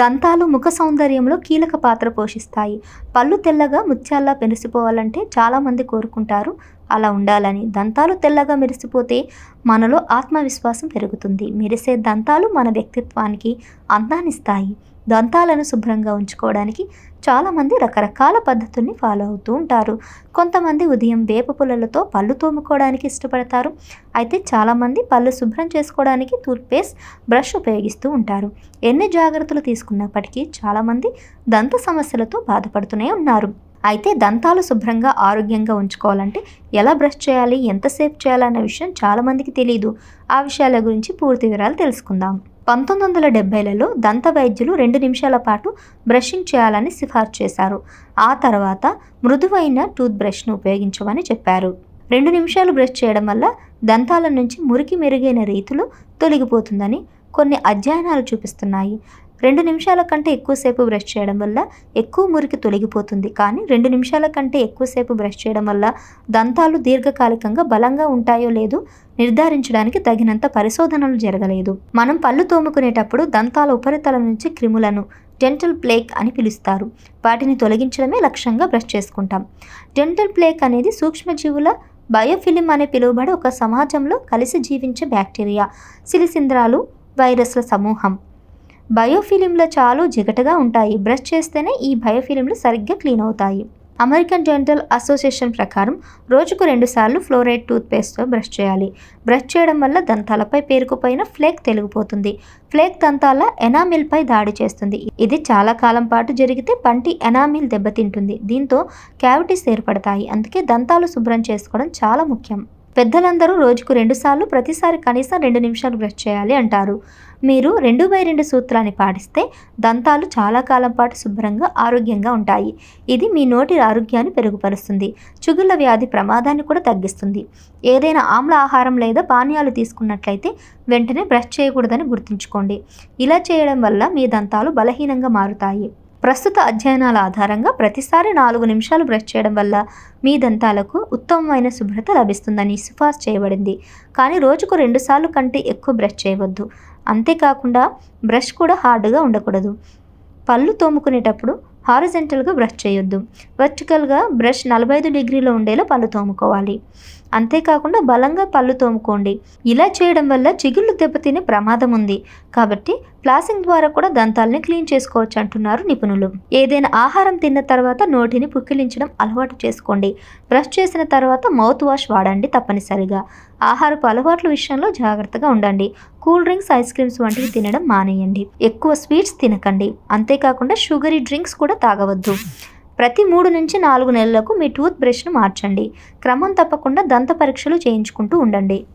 దంతాలు ముఖ సౌందర్యంలో కీలక పాత్ర పోషిస్తాయి. పళ్ళు తెల్లగా ముత్యాల్లా మెరిసిపోవాలంటే చాలామంది కోరుకుంటారు. అలా ఉండాలని దంతాలు తెల్లగా మెరిసిపోతే మనలో ఆత్మవిశ్వాసం పెరుగుతుంది. మెరిసే దంతాలు మన వ్యక్తిత్వానికి అందాన్నిస్తాయి. దంతాలను శుభ్రంగా ఉంచుకోవడానికి చాలామంది రకరకాల పద్ధతుల్ని ఫాలో అవుతూ ఉంటారు. కొంతమంది ఉదయం వేప పుల్లలతో పళ్ళు తోముకోవడానికి ఇష్టపడతారు. అయితే చాలామంది పళ్ళు శుభ్రం చేసుకోవడానికి టూత్పేస్ట్ బ్రష్ ఉపయోగిస్తూ ఉంటారు. ఎన్ని జాగ్రత్తలు తీసుకున్నప్పటికీ చాలామంది దంత సమస్యలతో బాధపడుతూనే ఉన్నారు. అయితే దంతాలు శుభ్రంగా ఆరోగ్యంగా ఉంచుకోవాలంటే ఎలా బ్రష్ చేయాలి ఎంతసేపు చేయాలన్న విషయం చాలామందికి తెలియదు ఆ విషయాల గురించి పూర్తి వివరాలు తెలుసుకుందాం. పంతొమ్మిది వందల డెబ్బైలలో దంత వైద్యులు రెండు నిమిషాల పాటు బ్రషింగ్ చేయాలని సిఫార్సు చేశారు. ఆ తర్వాత మృదువైన టూత్ బ్రష్ను ఉపయోగించమని చెప్పారు. రెండు నిమిషాలు బ్రష్ చేయడం వల్ల దంతాల నుంచి మురికి మెరుగైన రీతిలో తొలగిపోతుందని కొన్ని అధ్యయనాలు చూపిస్తున్నాయి. రెండు నిమిషాల కంటే ఎక్కువసేపు బ్రష్ చేయడం వల్ల ఎక్కువ మురికి తొలగిపోతుంది. కానీ రెండు నిమిషాల కంటే ఎక్కువసేపు బ్రష్ చేయడం వల్ల దంతాలు దీర్ఘకాలికంగా బలంగా ఉంటాయో లేదో నిర్ధారించడానికి తగినంత పరిశోధనలు జరగలేదు. మనం పళ్ళు తోముకునేటప్పుడు దంతాల ఉపరితలం నుంచి క్రిములను డెంటల్ ప్లేక్ అని పిలుస్తారు. వాటిని తొలగించడమే లక్ష్యంగా బ్రష్ చేసుకుంటాం. డెంటల్ ప్లేక్ అనేది సూక్ష్మజీవుల బయోఫిలిం అనే పిలువబడే ఒక సమాజంలో కలిసి జీవించే బ్యాక్టీరియా సిలిసింద్రాలు వైరస్ల సమూహం. బయోఫిలింలు చాలా జిగటగా ఉంటాయి. బ్రష్ చేస్తేనే ఈ బయోఫిలింలు సరిగ్గా క్లీన్ అవుతాయి. అమెరికన్ డెంటల్ అసోసియేషన్ ప్రకారం రోజుకు రెండుసార్లు ఫ్లోరైడ్ టూత్పేస్ట్తో బ్రష్ చేయాలి. బ్రష్ చేయడం వల్ల దంతాలపై పేరుకుపోయిన ఫ్లేక్ తెలుగుపోతుంది. ఫ్లేక్ దంతాల ఎనామిల్పై దాడి చేస్తుంది. ఇది చాలా కాలం పాటు జరిగితే పంటి ఎనామిల్ దెబ్బతింటుంది. దీంతో క్యావిటీస్ ఏర్పడతాయి. అందుకే దంతాలు శుభ్రం చేసుకోవడం చాలా ముఖ్యం. పెద్దలందరూ రోజుకు రెండుసార్లు ప్రతిసారి కనీసం రెండు నిమిషాలు బ్రష్ చేయాలి అంటారు. మీరు రెండు బై రెండు సూత్రాన్ని పాటిస్తే దంతాలు చాలా కాలం పాటు శుభ్రంగా ఆరోగ్యంగా ఉంటాయి. ఇది మీ నోటి ఆరోగ్యాన్ని మెరుగుపరుస్తుంది. చుగుళ్ళ వ్యాధి ప్రమాదాన్ని కూడా తగ్గిస్తుంది. ఏదైనా ఆమ్ల ఆహారం లేదా పానీయాలు తీసుకున్నట్లయితే వెంటనే బ్రష్ చేయకూడదని గుర్తుంచుకోండి. ఇలా చేయడం వల్ల మీ దంతాలు బలహీనంగా మారుతాయి. ప్రస్తుత అధ్యయనాల ఆధారంగా ప్రతిసారి నాలుగు నిమిషాలు బ్రష్ చేయడం వల్ల మీ దంతాలకు ఉత్తమమైన శుభ్రత లభిస్తుందని సిఫార్సు చేయబడింది. కానీ రోజుకు రెండుసార్లు కంటే ఎక్కువ బ్రష్ చేయవద్దు. అంతేకాకుండా బ్రష్ కూడా హార్డ్గా ఉండకూడదు. పళ్ళు తోముకునేటప్పుడు హారిజెంటల్గా బ్రష్ చేయొద్దు. వర్టికల్గా బ్రష్ నలభై ఐదు డిగ్రీలో ఉండేలా పళ్ళు తోముకోవాలి. అంతేకాకుండా బలంగా పళ్ళు తోముకోండి. ఇలా చేయడం వల్ల చిగుళ్ళు దెబ్బతినే ప్రమాదం ఉంది. కాబట్టి ఫ్లాసింగ్ ద్వారా కూడా దంతాలని క్లీన్ చేసుకోవచ్చు అంటున్నారు నిపుణులు. ఏదైనా ఆహారం తిన్న తర్వాత నోటిని పుక్కిలించడం అలవాటు చేసుకోండి. బ్రష్ చేసిన తర్వాత మౌత్ వాష్ వాడండి తప్పనిసరిగా. ఆహారపు అలవాట్ల విషయంలో జాగ్రత్తగా ఉండండి. కూల్ డ్రింక్స్ ఐస్ క్రీమ్స్ వంటివి తినడం మానేయండి. ఎక్కువ స్వీట్స్ తినకండి. అంతేకాకుండా షుగరీ డ్రింక్స్ కూడా తాగవద్దు. ప్రతి మూడు నుంచి నాలుగు నెలలకు మీ టూత్ బ్రష్ను మార్చండి. క్రమం తప్పకుండా దంత పరీక్షలు చేయించుకుంటూ ఉండండి.